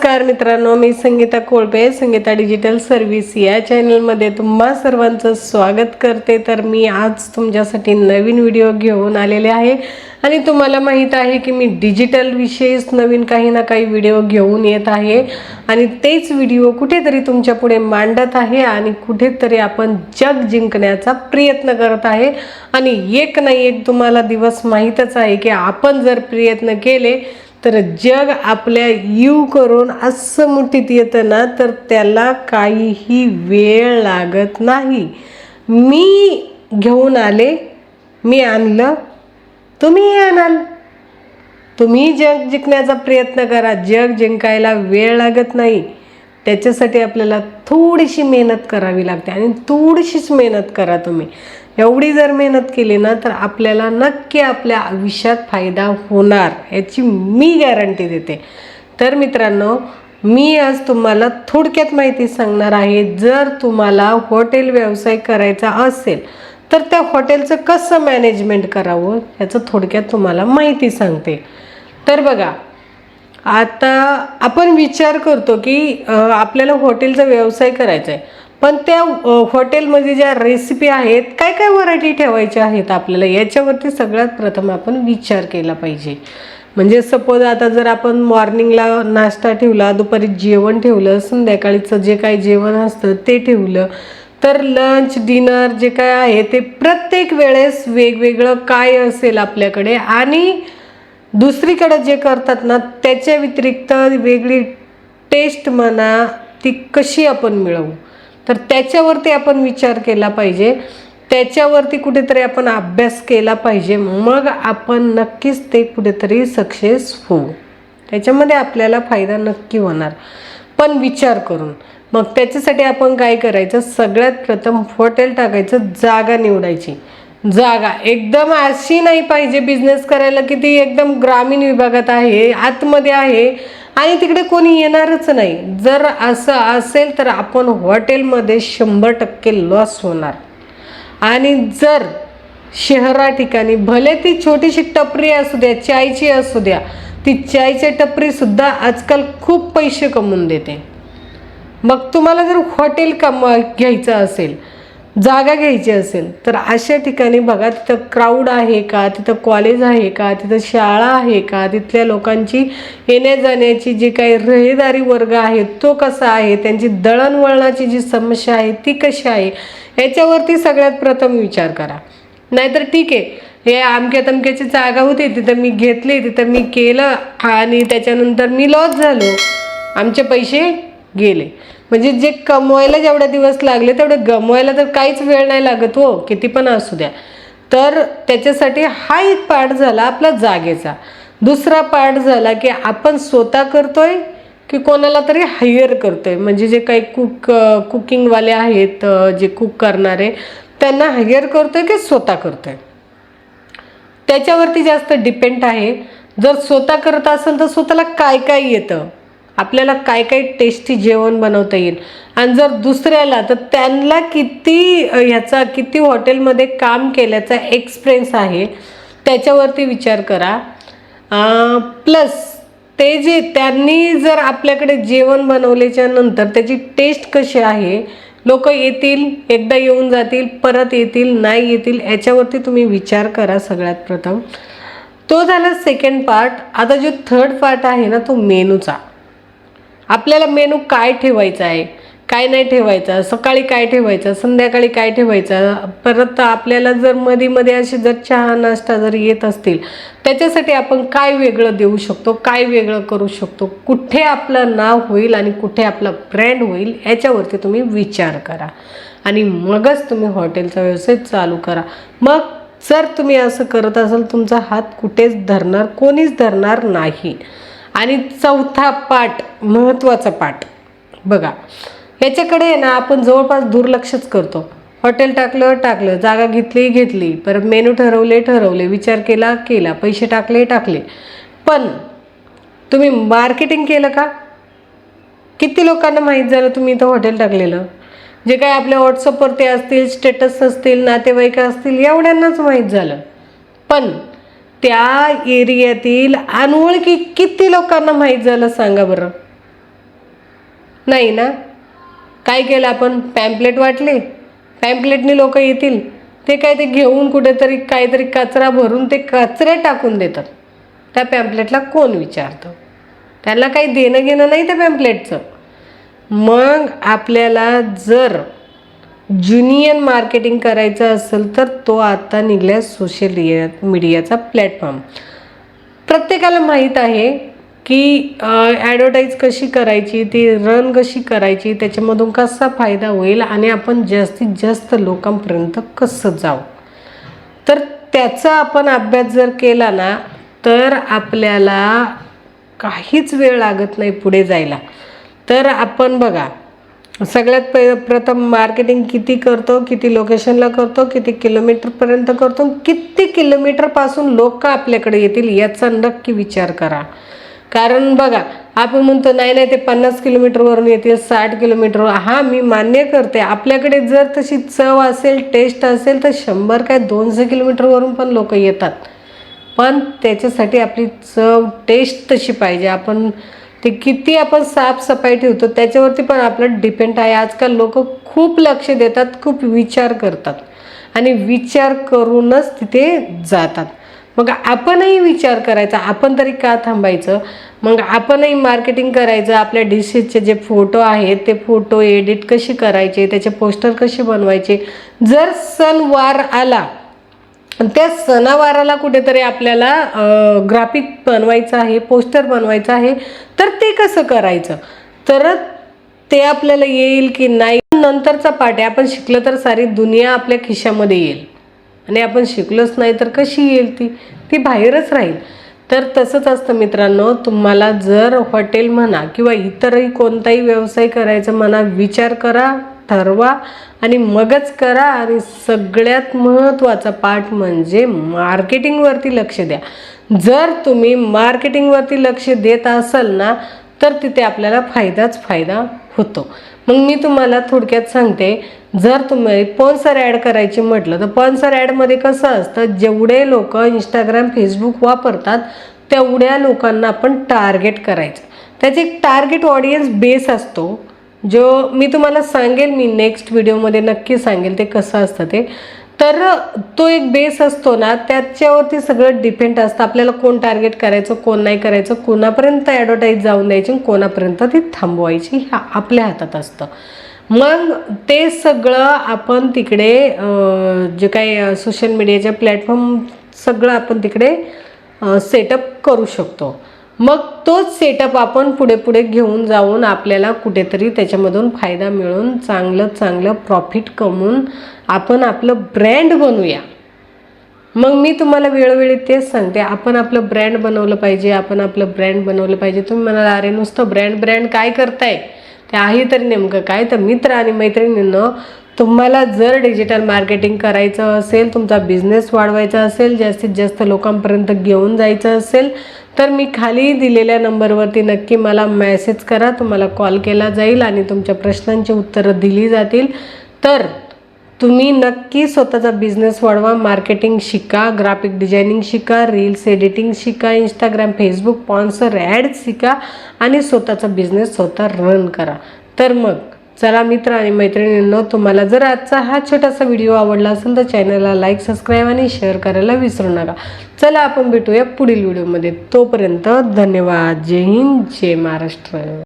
नमस्कार मित्रांनो मी संगीता कोळपे संगीता डिजिटल सर्व्हिस या चॅनलमध्ये तुम्हा सर्वांचं स्वागत करते. तर मी आज तुमच्यासाठी नवीन व्हिडिओ घेऊन आलेले आहे. आणि तुम्हाला माहीत आहे की मी डिजिटल विषयीच नवीन काही ना काही व्हिडिओ घेऊन येत आहे. आणि तेच व्हिडिओ कुठेतरी तुमच्यापुढे मांडत आहे आणि कुठेतरी आपण जग जिंकण्याचा प्रयत्न करत आहे. आणि एक नाही एक तुम्हाला दिवस माहीतच आहे की आपण जर प्रयत्न केले तर जग आपल्या यू करून असं मुठीत येतं ना तर त्याला काहीही वेळ लागत नाही. मी घेऊन आले मी आणलं तुम्ही आणाल. तुम्ही जग जिंकण्याचा प्रयत्न करा. जग जिंकायला वेळ लागत नाही. त्याच्यासाठी आपल्याला थोडीशी मेहनत करावी लागते. आणि थोडीशीच मेहनत करा तुम्ही. एवढी जर मेहनत केली ना तर आपल्याला नक्की आपल्या आयुष्यात फायदा होणार याची मी गॅरंटी देते. तर मित्रांनो मी आज तुम्हाला थोडक्यात माहिती सांगणार आहे जर तुम्हाला हॉटेल व्यवसाय करायचा असेल तर त्या हॉटेलचं कसं मॅनेजमेंट करावं याचं थोडक्यात तुम्हाला माहिती सांगते. तर बघा आता आपण विचार करतो की आपल्याला हॉटेलचा व्यवसाय करायचा आहे पण त्या हॉटेलमध्ये ज्या रेसिपी आहेत काय काय व्हरायटी ठेवायच्या आहेत आपल्याला? याच्यावरती सगळ्यात प्रथम आपण विचार केला पाहिजे. म्हणजे सपोज आता जर आपण मॉर्निंगला नाश्ता ठेवला दुपारी जेवण ठेवलं संध्याकाळीचं जे काही जेवण असतं ते ठेवलं तर लंच डिनर जे काय आहे ते प्रत्येक वेळेस वेगवेगळं काय असेल आपल्याकडे आणि दुसरीकडे जे करतात ना त्याच्या व्यतिरिक्त वेगळी टेस्ट म्हणा ती कशी आपण मिळवू? तर त्याच्यावरती आपण विचार केला पाहिजे. त्याच्यावरती कुठेतरी आपण अभ्यास केला पाहिजे. मग आपण नक्कीच ते कुठेतरी सक्सेस होऊ. त्याच्यामध्ये आपल्याला फायदा नक्की होणार. पण विचार करून. मग त्याच्यासाठी आपण काय करायचं? सगळ्यात प्रथम हॉटेल टाकायचं जागा निवडायची. जागा. एकदम अशी नाही पाहिजे बिझनेस करायला की ती एकदम ग्रामीण विभागात आहे आतमध्ये आहे आणि तिकडे कोणी येणारच नाही. जर असं असेल तर आपण हॉटेलमध्ये शंभर टक्के लॉस होणार. आणि जर शहरा ठिकाणी भले ती छोटीशी टपरी असू द्या चायची असू द्या ती चायची टपरीसुद्धा आजकाल खूप पैसे कमवून देते. मग तुम्हाला जर हॉटेल कम घ्यायचं असेल जागा घ्यायची असेल तर अशा ठिकाणी बघा तिथं क्राऊड आहे का तिथं कॉलेज आहे का तिथं शाळा आहे का तिथल्या लोकांची येण्या जाण्याची जी काही रहदारी वर्ग आहे तो कसा आहे त्यांची दळणवळणाची जी समस्या आहे ती कशी आहे याच्यावरती सगळ्यात प्रथम विचार करा. नाहीतर ठीक आहे हे अमक्या तमक्याची जागा होती तिथं मी घेतली तिथं मी केलं आणि त्याच्यानंतर मी लॉस झालो. आमचे पैसे गेले. म्हणजे जे कमवायला जेवढे दिवस लागले तेवढे गमवायला तर काहीच वेळ नाही लागत हो किती पण असू द्या. तर त्याच्यासाठी हा एक पार्ट झाला आपला जागेचा. दुसरा पार्ट झाला की आपण स्वतः करतोय की कोणाला तरी हायर करतोय. म्हणजे जे काही कुक कुकिंगवाले आहेत जे कुक करणारे त्यांना हायर करतोय की स्वतः करतोय? त्याच्यावरती जास्त डिपेंड आहे. जर स्वतः करत असेल तर स्वतःला काय काय येतं? आपल्याला काय काय टेस्टी जेवण बनवता येईल. आणि जर दुसऱ्याला तर त्यांना किती ह्याचा किती हॉटेलमध्ये काम केल्याचा एक्सपिरियन्स आहे त्याच्यावरती विचार करा. प्लस ते जे त्यांनी जर आपल्याकडे जेवण बनवल्याच्या नंतर त्याची टेस्ट कशी आहे लोक येतील एकदा येऊन जातील परत येतील नाही येतील याच्यावरती तुम्ही विचार करा सगळ्यात प्रथम. तो झाला सेकंड पार्ट आता जो थर्ड पार्ट आहे ना तो मेनूचा आपल्याला मेनू काय ठेवायचा आहे? काय नाही ठेवायचा? सकाळी काय ठेवायचं? संध्याकाळी काय ठेवायचं? परत आपल्याला जर मध्ये मध्ये असे जर चहा नाश्ता जर येत असतील त्याच्यासाठी आपण काय वेगळं देऊ शकतो? काय वेगळं करू शकतो? कुठे आपलं नाव होईल आणि कुठे आपला ब्रँड होईल याच्यावरती तुम्ही विचार करा. आणि मगच तुम्ही हॉटेलचा व्यवसाय चालू करा. मग जर तुम्ही असं करत असाल तुमचा हात कुठेच धरणार कोणीच धरणार नाही. आणि चौथा पाठ महत्त्वाचा पाठ. बघा याच्याकडे आहे ना आपण जवळपास दुर्लक्षच करतो. हॉटेल टाकलं टाकलं जागा घेतली घेतली परत मेनू ठरवले ठरवले विचार केला केला पैसे टाकले टाकले. पण तुम्ही मार्केटिंग केलं का? किती लोकांना माहीत झालं तुम्ही इथं हॉटेल टाकलेलं? जे काय आपल्या व्हॉट्सअपवरती असतील स्टेटस असतील नातेवाईक असतील एवढ्यांनाच माहीत झालं. पण त्या एरियातील अनोळखी किती लोकांना माहीत झालं सांगा बरं. नाही ना? काय केलं आपण? पॅम्पलेट वाटले? पॅम्पलेटने लोक येतील. ते काय ते घेऊन कुठेतरी काहीतरी कचरा भरून ते कचरे टाकून देतात. त्या पॅम्पलेटला कोण विचारतं? त्याला काही देणं घेणं नाही त्या पॅम्पलेटचं मग आपल्याला जर ज्युनियन मार्केटिंग करायचं असेल तर तो आता निघाला सोशल मीडियाचा प्लॅटफॉर्म प्रत्येकाला माहीत आहे की ॲडव्हर्टाईज कशी करायची ती रन कशी करायची त्याच्यामधून कसा फायदा होईल आणि आपण जास्तीत जास्त लोकांपर्यंत कसं जाऊ तर त्याचा आपण अभ्यास जर केला ना तर आपल्याला काहीच वेळ लागत नाही पुढे जायला. तर आपण बघा सगळ्यात प प्रथम मार्केटिंग किती करतो किती लोकेशनला करतो किती किलोमीटरपर्यंत करतो किती किलोमीटरपासून लोक आपल्याकडे येतील याचा नक्की विचार करा. कारण बघा आपण म्हणतो नाही नाही ते पन्नास किलोमीटरवरून येतील साठ किलोमीटर हा मी मान्य करते. आपल्याकडे जर तशी चव असेल टेस्ट असेल तर शंभर काय दोनशे किलोमीटरवरून पण लोक येतात. पण त्याच्यासाठी आपली चव टेस्ट तशी पाहिजे. आपण ते किती आपण साफसफाई ठेवतो त्याच्यावरती पण आपलं डिपेंड आहे. आजकाल लोक खूप लक्ष देतात खूप विचार करतात. आणि विचार करूनच तिथे जातात. मग आपणही विचार करायचा आपण तरी का थांबायचं? मग आपणही मार्केटिंग करायचं आपल्या डिशेसचे जे फोटो आहेत ते फोटो एडिट कसे करायचे त्याचे पोस्टर कसे बनवायचे? जर सणवार आला त्या सणावाराला कुठेतरी आपल्याला ग्राफिक बनवायचं आहे पोस्टर बनवायचं आहे तर ते कसं करायचं? तर ते आपल्याला येईल की नाही नंतरचा पाठ आहे. आपण शिकलं तर सारी दुनिया आपल्या खिशामध्ये येईल. आणि आपण शिकलोच नाही तर कशी येईल ती? ती बाहेरच राहील. तर तसंच असतं मित्रांनो तुम्हाला जर हॉटेल म्हणा किंवा इतरही कोणताही व्यवसाय करायचा म्हणा विचार करा. ठरवा आणि मगच करा आणि सगळ्यात महत्त्वाचा पाठ म्हणजे मार्केटिंगवरती लक्ष द्या. जर तुम्ही मार्केटिंगवरती लक्ष देत असाल ना तर तिथे आपल्याला फायदाच फायदा होतो. मग मी तुम्हाला थोडक्यात सांगते जर तुम्ही पॉन्सर ॲड करायची म्हटलं तर पॉन्सर ॲडमध्ये कसं असतं जेवढे लोक इंस्टाग्राम फेसबुक वापरतात तेवढ्या लोकांना आपण टार्गेट करायचं. त्याचे एक टार्गेट ऑडियन्स बेस असतो. जो मी तुम्हाला सांगेल मी नेक्स्ट व्हिडिओमध्ये नक्की सांगेल ते कसं असतं ते. तर तो एक बेस असतो ना त्याच्यावरती सगळं डिपेंड असतं आपल्याला कोण टार्गेट करायचं कोण नाही करायचं कोणापर्यंत ॲडव्हर्टाईज जाऊन द्यायची कोणापर्यंत ती थांबवायची ह्या आपल्या हातात असतं. मग ते सगळं आपण तिकडे जे काही सोशल मीडियाच्या प्लॅटफॉर्म सगळं आपण तिकडे सेटअप करू शकतो. मग तोच सेटअप आपण पुढे पुढे घेऊन जाऊन आपल्याला कुठेतरी त्याच्यामधून फायदा मिळून चांगलं चांगलं प्रॉफिट कमवून आपण आपलं ब्रँड बनवूया. मग मी तुम्हाला वेळोवेळी तेच सांगते आपण आपलं ब्रँड बनवलं पाहिजे आपण आपलं ब्रँड बनवलं पाहिजे. तुम्ही म्हणाला अरे नुसतं ब्रँड ब्रँड काय करताय? ते आहे तरी नेमकं काय? तर मित्र आणि मैत्रिणींनं तुम्हाला जर डिजिटल मार्केटिंग करायचं असेल तुमचा बिझनेस वाढवायचा असेल जास्तीत जास्त लोकांपर्यंत घेऊन जायचं असेल तर मी खाली दिलेल्या नंबरवरती नक्की मला मेसेज करा. तुम्हाला कॉल केला जाईल आणि तुमच्या प्रश्नांची उत्तरं दिली जातील. तर तुम्ही नक्की स्वतःचा बिझनेस वाढवा. मार्केटिंग शिका ग्राफिक डिझायनिंग शिका रील्स एडिटिंग शिका इंस्टाग्राम फेसबुक स्पॉन्सर ॲड शिका आणि स्वतःचा बिझनेस स्वतः रन करा. तर मग चला मित्र आणि मैत्रिणींनो तुम्हाला जर आजचा हा छोटासा व्हिडिओ आवडला असेल तर चॅनलला लाईक सबस्क्राईब आणि शेअर करायला विसरू नका. चला आपण भेटूया पुढील व्हिडिओमध्ये तोपर्यंत धन्यवाद. जय हिंद जय महाराष्ट्र.